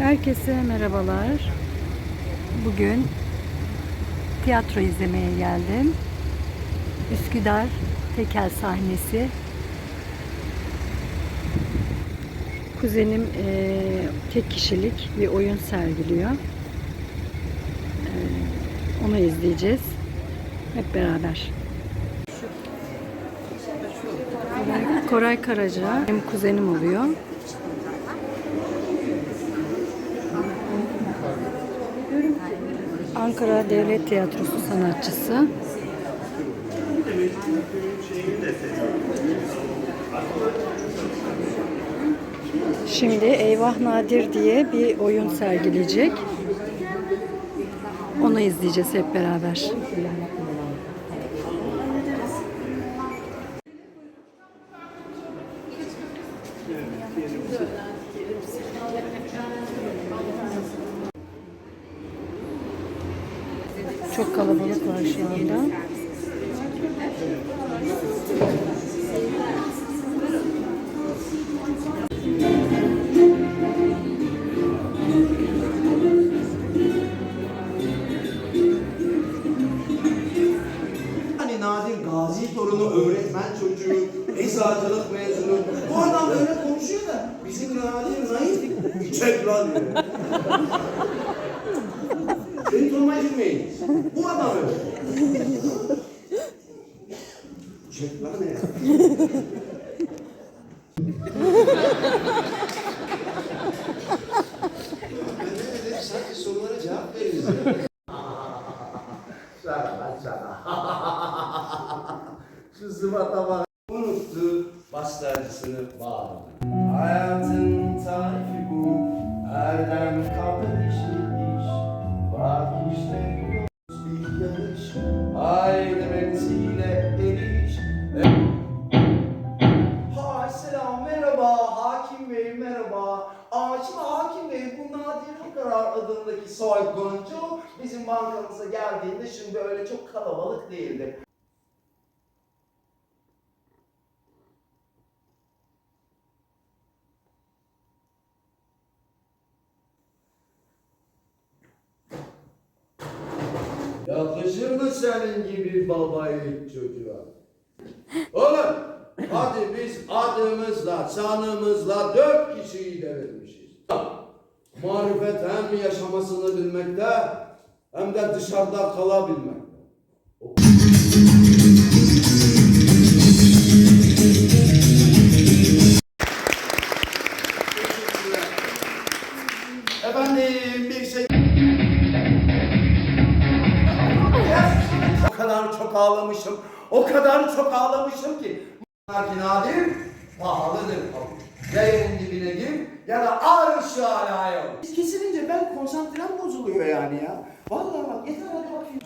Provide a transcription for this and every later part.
Herkese merhabalar. Bugün tiyatro izlemeye geldim. Üsküdar Tekel sahnesi. Kuzenim eee, tek kişilik bir oyun sergiliyor. Eee, onu izleyeceğiz. Hep beraber. Koray Karaca benim kuzenim oluyor. Ankara Devlet Tiyatrosu sanatçısı. Şimdi Eyvah Nadir diye bir oyun sergileyecek. Onu izleyeceğiz hep beraber. Çok kalabalık var şu anda. Hani Nadir Gazi torunu, öğretmen çocuğu, eczacılık mezunu. Bu adam böyle konuşuyor da bizim Nadir naif. İçek lan diyor. Bu adam öyle. İçek lan ya? Ben dedim? Sadece sorulara cevap veririz. Lan şaka. Şu zıvata bak. Unuttu bastırcısını bağladı. Hayatın adındaki soyguncu bizim bankamıza geldiğinde şimdi öyle çok kalabalık değildi. Yakışır mı senin gibi babayı çocuğa? Oğlum hadi biz adımızla, sanımızla dört kişiyi devirmişiz. Marifet hem yaşamasını bilmekte hem de dışarıda kalabilmekte. Efendim bir şey... O kadar çok ağlamışım, o kadar çok ağlamışım ki. Lakin nadir, pahalıdır tabii. Ya yerin dibine gir ya da arş-ı alaya ol. Kesilince ben konsantrem bozuluyor yani ya. Vallahi bak yeter hadi bakayım.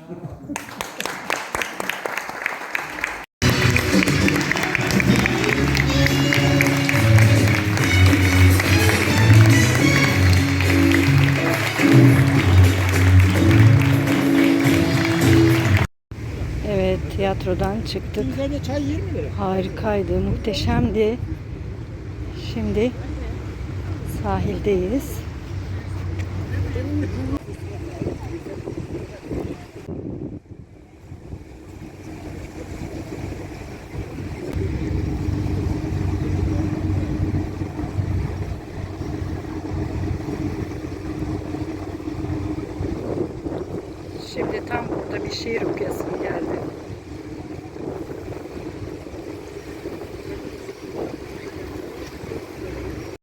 Evet tiyatrodan çıktık. Üzerine çay 20 lira. Harikaydı, muhteşemdi. Şimdi sahildeyiz. Şimdi tam burada bir şiir okuyasım geldi.